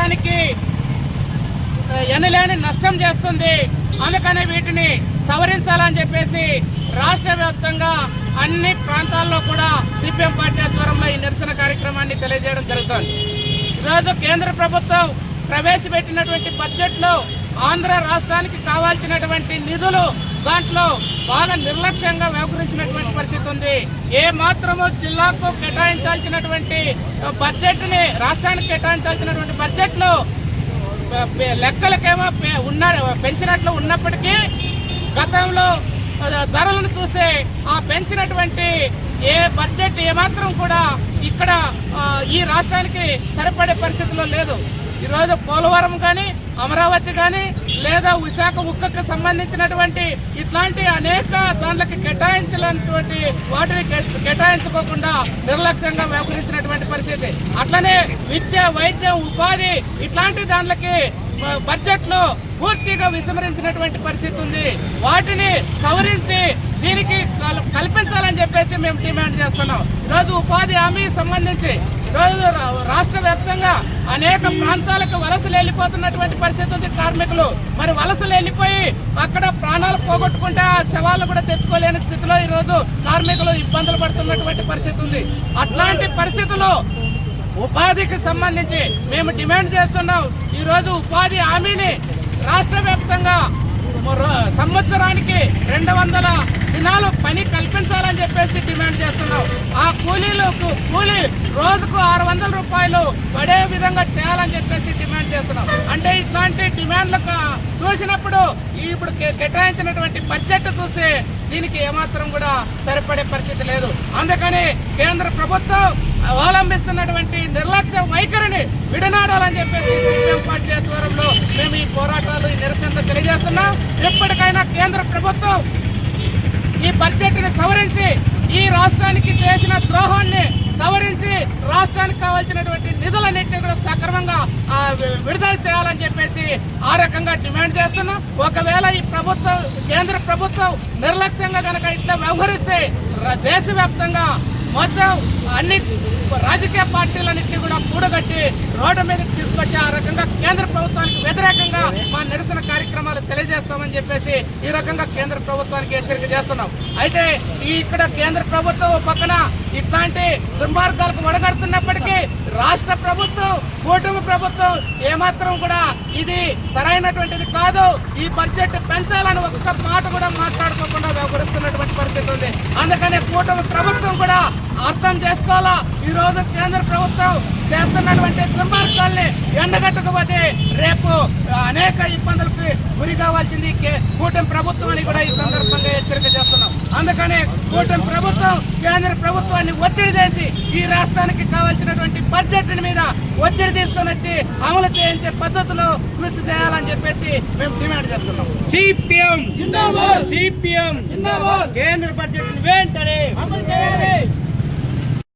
రాష్ట్రానికి ఎనలేని నష్టం చేస్తుంది. అందుకని వీటిని సవరించాలని చెప్పేసి రాష్ట్ర వ్యాప్తంగా అన్ని ప్రాంతాల్లో కూడా సిపిఎం పార్టీ ఆధ్వర్యంలో ఈ నిరసన కార్యక్రమాన్ని తెలియజేయడం జరుగుతోంది. ఈరోజు కేంద్ర ప్రభుత్వం ప్రవేశపెట్టినటువంటి బడ్జెట్లో ఆంధ్ర రాష్ట్రానికి కావాల్సినటువంటి నిధులు దాంట్లో బాగా నిర్లక్ష్యంగా వ్యవహరించినటువంటి పరిస్థితి ఉంది. ఏ మాత్రము జిల్లాకు కేటాయించాల్సినటువంటి బడ్జెట్ని రాష్ట్రానికి కేటాయించాల్సినటువంటి బడ్జెట్లో లెక్కలకేమో పె- ఉన్న పెంచినట్లు ఉన్నప్పటికీ గతంలో ధరలను చూసే ఆ పెంచినటువంటి ఏ బడ్జెట్ ఏమాత్రం కూడా ఇక్కడ ఈ రాష్ట్రానికి సరిపడే పరిస్థితిలో లేదు. ఈరోజు పోలవరం కానీ అమరావతి కానీ లేదా విశాఖ ఉక్కకు సంబంధించినటువంటి ఇట్లాంటి అనేక దాంట్లకి కేటాయించినటువంటి వాటిని కేటాయించుకోకుండా నిర్లక్ష్యంగా వ్యవహరించినటువంటి పరిస్థితి. అట్లనే విద్య వైద్యం ఉపాధి ఇట్లాంటి దాంట్లకి బడ్జెట్ బడ్జెట్లో పూర్తిగా విస్మరించినటువంటి పరిస్థితి ఉంది. వాటిని సవరించి దీనికి కల్- కల్పించాలని చెప్పేసి మేము డిమాండ్ చేస్తున్నాం. ఈరోజు ఉపాధి హామీ సంబంధించి రాష్ట్ర వ్యాప్తంగా అనేక ప్రాంతాలకు వలసలు వెళ్ళిపోతున్నటువంటి పరిస్థితి ఉంది కార్మికులు. మరి వలసలు వెళ్ళిపోయి అక్కడ ప్రాణాలు పోగొట్టుకుంటే ఆ శవాలు కూడా తెచ్చుకోలేని స్థితిలో ఈరోజు కార్మికులు ఇబ్బందులు పడుతున్నటువంటి పరిస్థితి ఉంది. అట్లాంటి పరిస్థితుల్లో ఉపాధికి సంబంధించి మేము డిమాండ్ చేస్తున్నాం. ఈరోజు ఉపాధి హామీని రాష్ట్ర వ్యాప్తంగా సంవత్సరానికి రెండు వందల దినాలు పని కల్పించ చెప్పేసి డిమాండ్ చేస్తున్నాం ఆ కూలీలకు కూలీ రోజుకు ఆరు వందల రూపాయలు పడే విధంగా చేయాలని చెప్పేసి డిమాండ్ చేస్తున్నాం. అంటే ఇట్లాంటి డిమాండ్లకు చూసినప్పుడు ఇప్పుడు కేటాయించినటువంటి బడ్జెట్ చూసి దీనికి ఏమాత్రం కూడా సరిపడే పరిస్థితి లేదు. అందుకని కేంద్ర ప్రభుత్వం అవలంబిస్తున్నటువంటి నిర్లక్ష్య వైఖరిని విడనాడాలని చెప్పేసి సిపిఎం పార్టీ ఆధ్వర్యంలో మేము ఈ పోరాటాలు ఈ నిరసనలు తెలియజేస్తున్నాం. ఎప్పటికైనా కేంద్ర ప్రభుత్వం ఈ బడ్జెట్ని సవరించి ఈ రాష్ట్రానికి చేసిన ద్రోహాన్ని సవరించి రాష్ట్రానికి కావాల్సినటువంటి నిధులన్నింటినీ కూడా సక్రమంగా విడుదల చేయాలని చెప్పేసి ఆ రకంగా డిమాండ్ చేస్తున్నాం. ఒకవేళ ఈ ప్రభుత్వం కేంద్ర ప్రభుత్వం నిర్లక్ష్యంగా కనుక ఇట్లా వ్యవహరిస్తే దేశవ్యాప్తంగా మొత్తం అన్ని రాజకీయ పార్టీలన్నింటినీ కూడా కూడగట్టి రోడ్డు మీదకి తీసుకొచ్చి ఆ రకంగా కేంద్ర ప్రభుత్వానికి వ్యతిరేకంగా మా నిరసన కార్యక్రమాలు తెలియజేస్తామని చెప్పేసి ఈ రకంగా కేంద్ర ప్రభుత్వానికి హెచ్చరిక చేస్తున్నాం. అయితే ఈ ఇక్కడ కేంద్ర ప్రభుత్వం పక్కన ఇట్లాంటి దుర్మార్గాలకు వడగడుతున్నప్పటికీ రాష్ట్ర ప్రభుత్వం కూటమి ప్రభుత్వం ఏమాత్రం కూడా ఇది సరైనటువంటిది కాదు. ఈ బడ్జెట్ పెంచాలని ఒక్క మాట కూడా మాట్లాడుతుంది అందుకనే ఉంది కూటమి ప్రభుత్వం కూడా అర్థం చేసుకోవాలా? ఈ రోజు కేంద్ర ప్రభుత్వం చేస్తున్నటువంటి దుర్మార్గాల్ని ఎండగట్టకపోతే రేపు అనేక ఇబ్బందులకు గురి కావాల్సింది కూటమి ప్రభుత్వం అని కూడా ఈ సందర్భంగా హెచ్చరిక చేస్తున్నాం. అందుకనే కూటమి ప్రభుత్వం కేంద్ర ప్రభుత్వాన్ని ఒత్తిడి చేసి ఈ రాష్ట్రానికి కావాల్సిన బడ్జెట్ మీద ఒత్తిడి తీసుకొని వచ్చి అమలు చేయించే పద్ధతిలో కృషి చేయాలని చెప్పేసి మేము డిమాండ్ చేస్తున్నాం. సిపిఎం. సిపిఎం. కేంద్ర బడ్జెట్ వెంటనే అమలు చేయాలి!